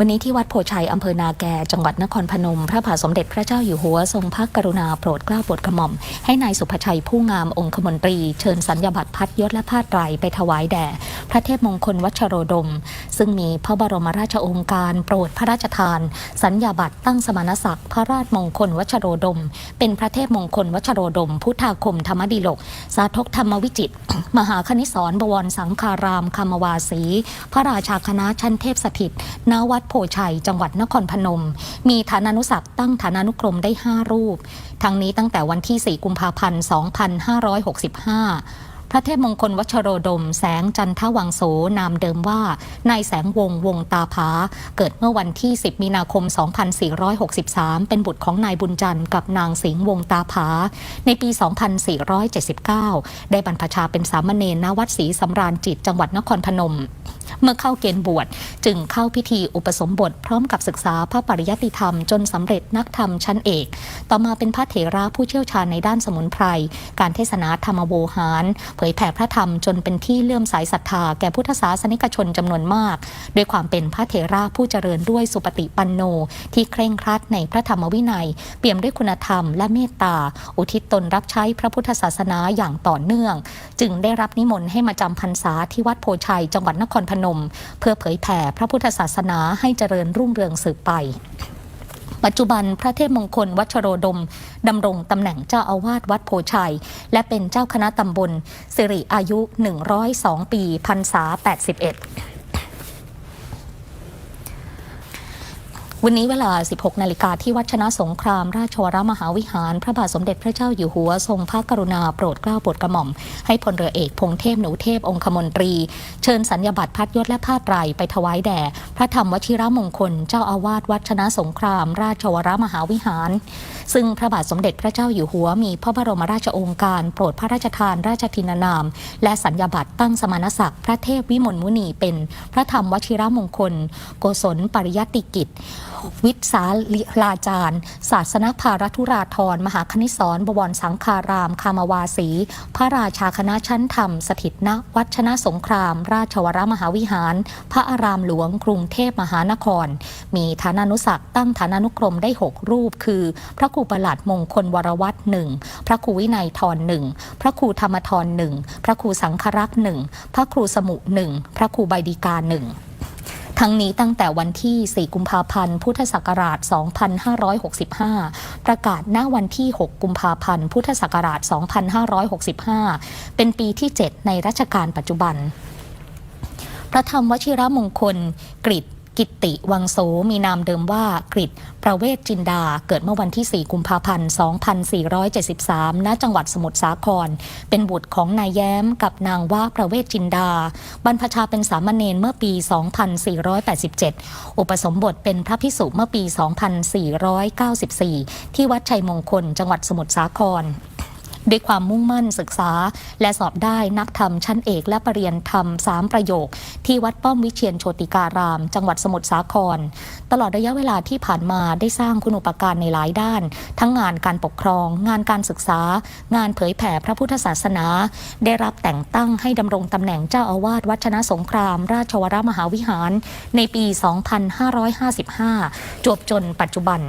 วันนี้ที่วัดโพชัยอำเภอนาแก จังหวัดนครพนม พระบาทสมเด็จพระเจ้าอยู่หัวทรงพระกรุณาโปรดเกล้าโปรดกระหม่อม ให้นายสุภชัยผู้งามองคมนตรี เชิญสัญญาบัตรพัดยศและผ้าไตรไปถวายแด่ พระเทพมงคลวัชโรดม ซึ่งมีพระบรมราชโองการโปรดพระราชทาน สัญญาบัตรตั้งสมณศักดิ์พระราชมงคลวัชโรดม เป็นพระเทพมงคลวัชโรดม พุทธาคมธรรมดีโลก สาธกธรรมวิจิต มหาคณิสรบวรสังคารามคามวาสี พระราชาคณะชั้นเทพสถิตณวัดโพชัย จังหวัดนครพนม มีฐานานุศักดิ์ตั้งฐานานุกรมได้ 5 รูป ทั้งนี้ตั้งแต่วันที่ 4 กุมภาพันธ์ 2565 พระเทพมงคลวัชโรดม แสงจันทวังโสนามเดิมว่านายแสงวงวงตาผา เกิดเมื่อวันที่ 10 มีนาคม 2463 เป็นบุตรของนายบุญจันทร์กับนางสิงห์วงตาผา ในปี 2479 ได้บรรพชาเป็นสามเณรณวัดศรีสำราญจิตจังหวัดนครพนม เมื่อเข้าเกณฑ์บวชจึงเข้าพิธีอุปสมบท พร้อมกับศึกษาพระปริยัติธรรมจนสำเร็จนักธรรมชั้นเอก ต่อมาเป็นพระเถระผู้เชี่ยวชาญในด้านสมุนไพร การเทศนาธรรมโวหาร เผยแผ่พระธรรมจนเป็นที่เลื่อมใสศรัทธาแก่พุทธศาสนิกชนจำนวนมาก ด้วยความเป็นพระเถระผู้เจริญด้วยสุปฏิปันโน ที่เคร่งครัดในพระธรรมวินัย เปี่ยมด้วยคุณธรรมและเมตตา อุทิศตนรับใช้พระพุทธศาสนาอย่างต่อเนื่อง จึงได้รับนิมนต์ให้มาจำพรรษาที่วัดโพชัยจังหวัดนครพนม เพื่อเผยแผ่พระพุทธศาสนาให้เจริญรุ่งเรืองสืบไปปัจจุบันพระเทพมงคลวัชโรดม ดำรงตำแหน่งเจ้าอาวาสวัดโพชัย และเป็นเจ้าคณะตำบลสิริอายุ 102 ปีพรรษา 81 วันนี้เวลา 16 นาฬิกาที่วัชนะสงคราม ราชวรมหาวิหาร พระบาทสมเด็จพระเจ้าอยู่หัวทรงพระกรุณาโปรดเกล้าโปรดกระหม่อม ให้พลเรือเอกพงเทพหนูเทพองคมนตรี เชิญสัญญาบัตรพัดยศและผ้าไตรไปถวายแด่ พระธรรมวชิรมงคล เจ้าอาวาสวัชนะสงคราม ราชวรมหาวิหาร ซึ่งพระบาทสมเด็จพระเจ้าอยู่หัว มีพระบรมราชองการ โปรดพระราชทานราชทินานาม และสัญญาบัตรตั้งสมณศักดิ์พระเทพวิมลมุนีเป็น พระธรรมวชิรมงคล โกศลปริยัติกิจ วิสาลิลาจารย์ ศาสนภารธุราธรมหาคณิสรบวรสังคาราม คามวาสี พระราชาคณะชั้นธรรม สถิตณวัชนะสงคราม ราชวรมหาวิหาร พระอารามหลวงกรุงเทพมหานคร มีฐานานุศักตั้งฐานานุกรมได้ 6 รูป คือ พระครูประหลัดมงคลวรวัตรหนึ่งพระครูวินัยทรหนึ่งพระครูธรรมทรหนึ่งพระครูสังครักษ์หนึ่งพระครูสมุหนึ่งพระครูใบดีกาหนึ่ง ทั้งนี้ตั้งแต่วันที่ 4 กุมภาพันธ์ พุทธศักราช 2565 ประกาศหน้าวันที่ 6 กุมภาพันธ์ พุทธศักราช 2565 เป็นปีที่ 7 ในรัชกาลปัจจุบัน พระธรรมวชิรมงคลกริ กิตติวังโสมีนามเดิมว่ากริตประเวศจินดา เกิดเมื่อวันที่ 4 กุมภาพันธ์ 2473 ณ จังหวัดสมุทรสาคร เป็นบุตรของนายแย้มกับนางว่าประเวศจินดา บรรพชาเป็นสามเณรเมื่อปี 2487 อุปสมบทเป็นพระพิสุเมื่อปี 2494 ที่วัดชัยมงคล จังหวัดสมุทรสาคร ด้วยความมุ่งมั่นศึกษา และสอบได้นักธรรมชั้นเอกและปรริญญาธรรมสามประโยค ที่วัดป้อมวิเชียนโชติการาม จังหวัดสมุทรสาคร ตลอดระยะเวลาที่ผ่านมาได้สร้างคุณูปการในหลายด้าน ทั้งงานการปกครอง งานการศึกษา งานเผยแผ่พระพุทธศาสนา ได้รับแต่งตั้งให้ดำรงตำแหน่งเจ้าอาวาสวัดชนะสงคราม ราชวรมหาวิหาร ในปี 2555 จวบจนปัจจุบัน